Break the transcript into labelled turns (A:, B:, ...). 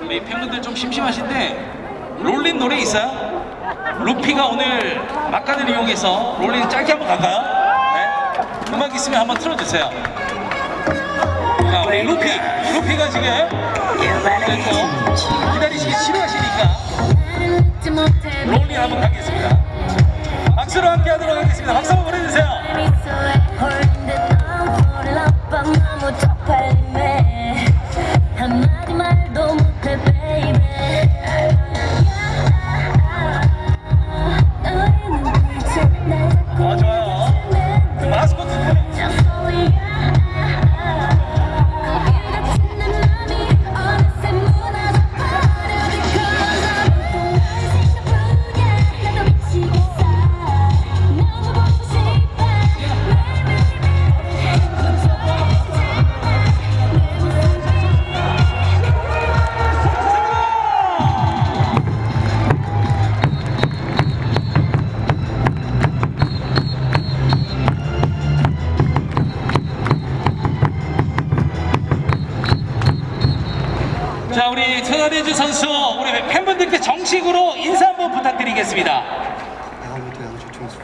A: 우리 팬분들 좀 심심하신데 롤린 노래 있어요? 루피가 오늘 막간을 이용해서 롤린 짧게 한번 갈까요? 네? 음악 있으면 한번 틀어주세요. 자, 우리 루피, 루피가 지금 기다리시겠지? 하겠습니다. 박수 한번 보내주세요. 우리 천하대주 선수 우리 팬분들께 정식으로 인사 한번 부탁드리겠습니다.